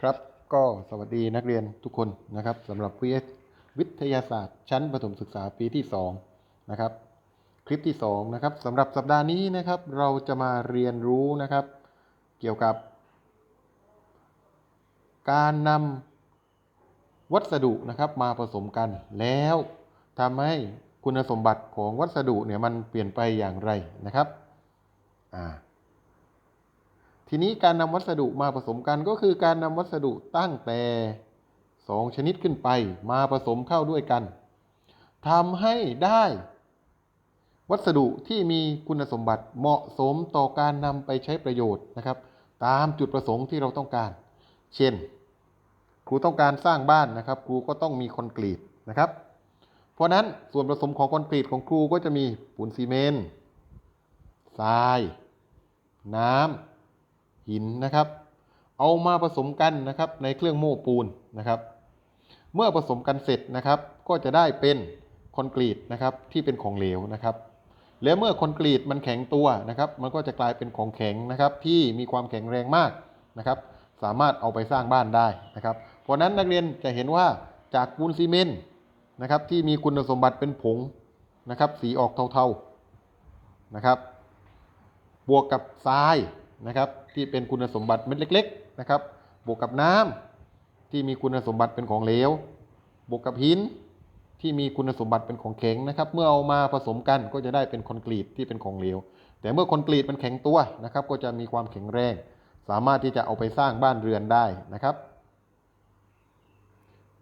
ครับก็สวัสดีนักเรียนทุกคนนะครับสำหรับวิวิทยาศาสตร์ชั้นประถมศึกษาปีที่2นะครับคลิปที่2นะครับสำหรับสัปดาห์นี้นะครับ เราจะมาเรียนรู้นะครับ เกี่ยวกับ การนำวัสดุนะครับมาผสมกันแล้วทำให้คุณสมบัติของวัสดุเนี่ยมันเปลี่ยนไปอย่างไรนะครับอ่า ทีนี้การนำวัสดุมาผสมกันก็คือการนำวัสดุตั้งแต่สองชนิดขึ้นไปมาผสมเข้าด้วยกันทำให้ได้ วัสดุที่มีคุณสมบัติเหมาะสมต่อการนำไปใช้ประโยชน์นะครับ ตามจุดประสงค์ที่เราต้องการ เช่น ครูต้องการสร้างบ้านนะครับ ครูก็ต้องมีคอนกรีตนะครับ เพราะนั้นส่วนผสมของคอนกรีตของครูก็จะมีปูนซีเมนต์ทราย น้ำ หินนะครับ เอามาผสมกันนะครับในเครื่องโม้ปูนนะครับ เมื่อผสมกันเสร็จนะครับ ก็จะได้เป็นคอนกรีตนะครับที่เป็นของเหลวนะครับแล้วเมื่อคอนกรีตมันแข็งตัวนะครับ มันก็จะกลายเป็นของแข็งนะครับ ที่มีความแข็งแรงมากนะครับ สามารถเอาไปสร้างบ้านได้นะครับ เพราะนั้นนักเรียนจะเห็นว่าจากปูนซีเมนต์นะครับ ที่มีคุณสมบัติเป็นผงนะครับ สีออกเทาๆนะครับ บวกกับทราย นะครับ ที่เป็นคุณสมบัติเม็ดเล็ก ๆ นะครับ บวกกับน้ำที่มีคุณสมบัติเป็นของเหลว บวกกับหินที่มีคุณสมบัติเป็นของแข็งนะครับ เมื่อเอามาผสมกันก็จะได้เป็นคอนกรีตที่เป็นของเหลว แต่เมื่อคอนกรีตมันแข็งตัวนะครับ ก็จะมีความแข็งแรง สามารถที่จะเอาไปสร้างบ้านเรือนได้นะครับ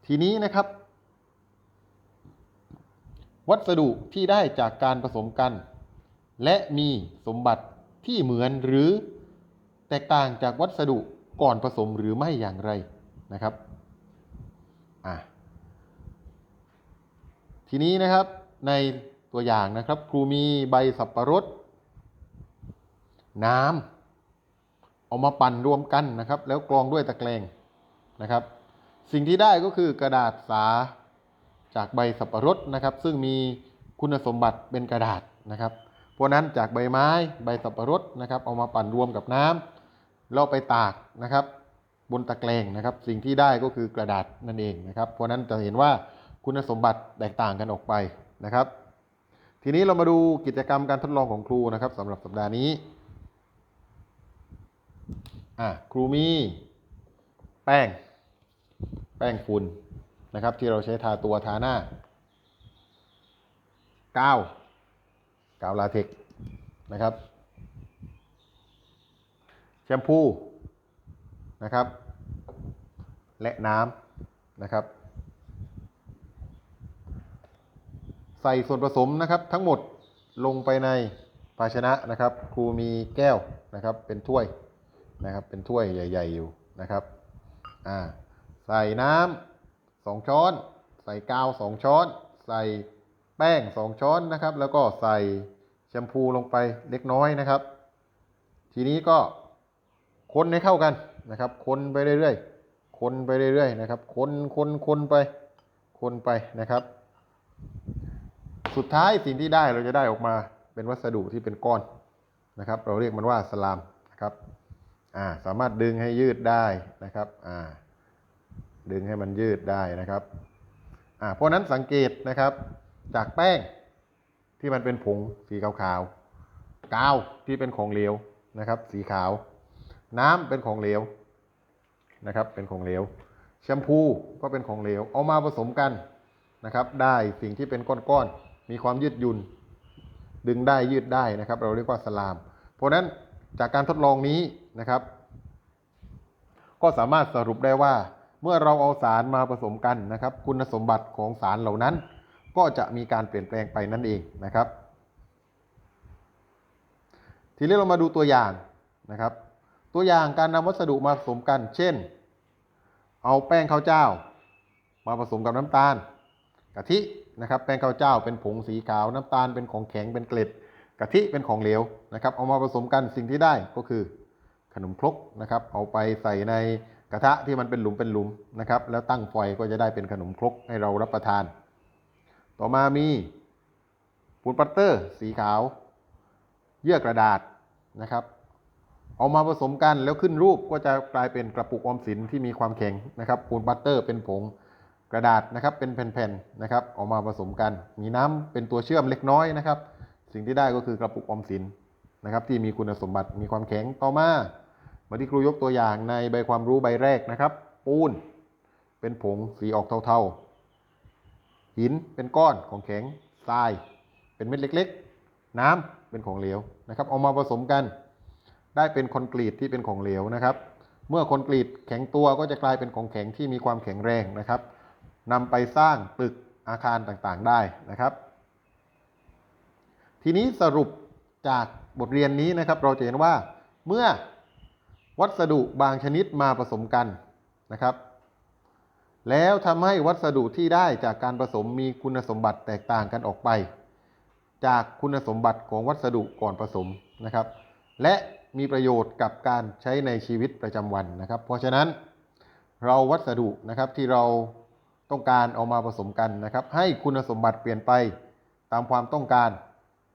ทีนี้นะครับ วัสดุที่ได้จากการผสมกัน และมีสมบัติที่เหมือนหรือ แตกต่างจากวัสดุก่อนผสมหรือไม่อย่างไรนะครับอะทีนี้นะครับในตัวอย่างนะครับ ครูมีใบสับประรด น้ำเอามาปั่นรวมกันนะครับ แล้วกรองด้วยตะแกรงนะครับ สิ่งที่ได้ก็คือกระดาษสาจากใบสับประรดนะครับ ซึ่งมีคุณสมบัติเป็นกระดาษนะครับ เพราะนั้นจากใบไม้ใบสับปะรดนะครับ เอามาปั่นรวมกับน้ำ แล้วไปตากนะครับบนตะแกรงนะครับ สิ่งที่ได้ก็คือกระดาษนั่นเองนะครับ เพราะนั้นจะเห็นว่าคุณสมบัติแตกต่างกันออกไปนะครับ ทีนี้เรามาดูกิจกรรมการทดลองของครูนะครับสำหรับสัปดาห์นี้ครูมีแป้ง แป้งฝุ่นนะครับ ที่เราใช้ทาตัวทาหน้า กาว กาวลาเทกนะครับ แชมพูนะครับ และน้ำนะครับ ใส่ส่วนผสมนะครับทั้งหมดลงไปในภาชนะนะครับ ครูมีแก้วนะครับเป็นถ้วยนะครับเป็นถ้วยใหญ่ ๆอยู่นะครับอ่าใส่น้ำสองช้อน ใส่กาวสองช้อน ใส่แป้งสองช้อนนะครับ แล้วก็ใส่แชมพูลงไปเล็กน้อยนะครับ ทีนี้ก็ คนให้เข้ากันนะครับ คนไปเรื่อยๆ คนไปเรื่อยๆนะครับ คนคนคนไป คนไปนะครับ สุดท้ายสิ่งที่ได้เราจะได้ออกมาเป็นวัสดุที่เป็นก้อนนะครับ เราเรียกมันว่าสลามนะครับอ่าสามารถดึงให้ยืดได้นะครับอ่าดึงให้มันยืดได้นะครับอ่าเพราะนั้นสังเกตนะครับจากแป้งที่มันเป็นผงสีขาวๆกาวที่เป็นของเหลวนะครับ สีขาว น้ำเป็นของเหลวนะครับ เป็นของเหลว แชมพูก็เป็นของเหลว เอามาผสมกันนะครับ ได้สิ่งที่เป็นก้อนๆ มีความยืดหยุ่น ดึงได้ยืดได้นะครับ เราเรียกว่าสลาม เพราะฉะนั้นจากการทดลองนี้นะครับ ก็สามารถสรุปได้ว่า เมื่อเราเอาสารมาผสมกันนะครับ คุณสมบัติของสารเหล่านั้น ก็จะมีการเปลี่ยนแปลงไปนั่นเองนะครับ ทีนี้เรามาดูตัวอย่างนะครับ ตัวอย่างการนำวัสดุมาผสมกัน เช่น เอาแป้งข้าวเจ้า มาผสมกับน้ำตาล กะทินะครับ แป้งข้าวเจ้าเป็นผงสีขาว น้ำตาลเป็นของแข็งเป็นเกล็ด กะทิเป็นของเหลวนะครับ เอามาผสมกันสิ่งที่ได้ก็คือขนมครกนะครับ เอาไปใส่ในกระทะที่มันเป็นหลุมเป็นหลุมนะครับ แล้วตั้งไฟก็จะได้เป็นขนมครกให้เรารับประทาน ต่อมามีปูนปัตเตอร์ สีขาว เยื่อกระดาษนะครับ เอามาผสมกันแล้วขึ้นรูปก็จะกลายเป็นกระปุกออมสินที่มีความแข็งนะครับปูนบัตเตอร์เป็นผงกระดาษนะครับเป็นแผ่นๆนะครับเอามาผสมกัน มีน้ำเป็นตัวเชื่อมเล็กน้อยนะครับ สิ่งที่ได้ก็คือกระปุกออมสินนะครับที่มีคุณสมบัติมีความแข็งต่อมามาที่ครูยกตัวอย่างในใบความรู้ใบแรกนะครับ ปูนเป็นผงสีออกเทาๆ หินเป็นก้อนของแข็งทราย เป็นเม็ดเล็ก ๆ น้ำเป็นของเหลวนะครับ เอามาผสมกัน ได้เป็นคอนกรีตที่เป็นของเหลวนะครับ เมื่อคอนกรีตแข็งตัวก็จะกลายเป็นของแข็งที่มีความแข็งแรงนะครับนำไปสร้างตึกอาคารต่างๆได้นะครับ ทีนี้สรุปจากบทเรียนนี้นะครับ เราจะเห็นว่าเมื่อวัสดุบางชนิดมาผสมกันนะครับ แล้วทำให้วัสดุที่ได้จากการผสมมีคุณสมบัติแตกต่างกันออกไป จากคุณสมบัติของวัสดุก่อนผสมนะครับ และ มีประโยชน์กับการใช้ในชีวิตประจำวันนะครับ เพราะฉะนั้นเราวัสดุนะครับที่เราต้องการเอามาผสมกันนะครับ ให้คุณสมบัติเปลี่ยนไปตามความต้องการ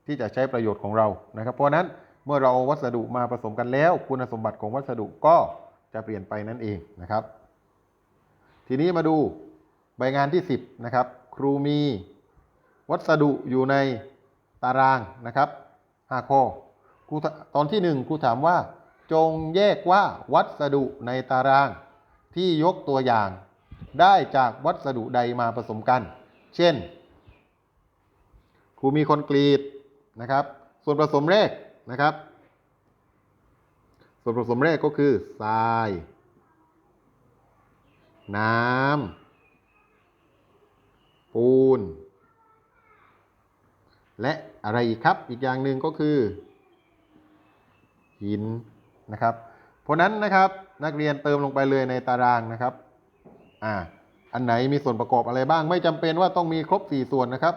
ที่จะใช้ประโยชน์ของเรานะครับ เพราะนั้นเมื่อเราเอาวัสดุมาผสมกันแล้ว คุณสมบัติของวัสดุก็จะเปลี่ยนไปนั่นเองนะครับ ทีนี้มาดูใบงานที่ 10นะครับ ครูมีวัสดุอยู่ในตารางนะครับ5ข้อ ครูตอนที่ 1ครูถามว่า จงแยกว่าวัสดุในตารางที่ยกตัวอย่าง ได้จากวัสดุใดมาผสมกัน เช่น ครูมีคอนกรีตนะครับ ส่วนผสมแรกนะครับ ส่วนผสมแรกก็คือทราย น้ำปูน และอะไรอีกครับอีกอย่างหนึ่งก็คือ หินนะครับ เพราะนั้นนะครับนักเรียนเติมลงไปเลยในตารางนะครับอ่าอันไหนมีส่วนประกอบอะไรบ้าง ไม่จำเป็นว่าต้องมีครบ 4 ส่วนนะครับ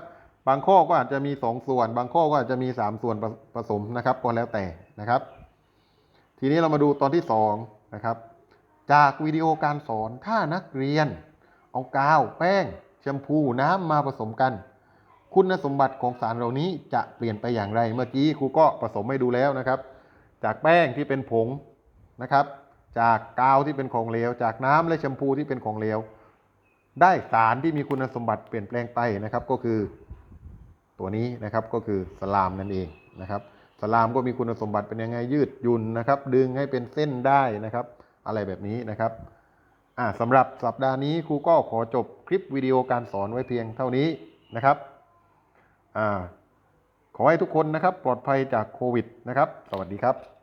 บางข้อก็อาจจะมี 2 ส่วน บางข้อก็อาจจะมี 3 ส่วนผผสมนะครับก็แล้วแต่นะครับ ทีนี้เรามาดูตอนที่2นะครับจากวิดีโอการสอนถ้านักเรียน เอากาว แป้งแชมพูน้ำมาผสมกัน คุณสมบัติของสารเหล่านี้จะเปลี่ยนไปอย่างไร เมื่อกี้ครูก็ผสมให้ดูแล้วนะครับ จากแป้งที่เป็นผงนะครับ จากกาวที่เป็นของเหลว จากน้ำและแชมพูที่เป็นของเหลว ได้สารที่มีคุณสมบัติเปลี่ยนแปลงไปนะครับก็คือตัวนี้นะครับก็คือสลามนั่นเองนะครับสลามก็มีคุณสมบัติเป็นยังไงยืดหยุ่นนะครับ ดึงให้เป็นเส้นได้นะครับ อะไรแบบนี้นะครับอ่าสำหรับสัปดาห์นี้ครูก็ขอจบคลิปวิดีโอการสอนไว้เพียงเท่านี้นะครับอ่า ขอให้ทุกคนนะครับปลอดภัยจากโควิดนะครับ สวัสดีครับ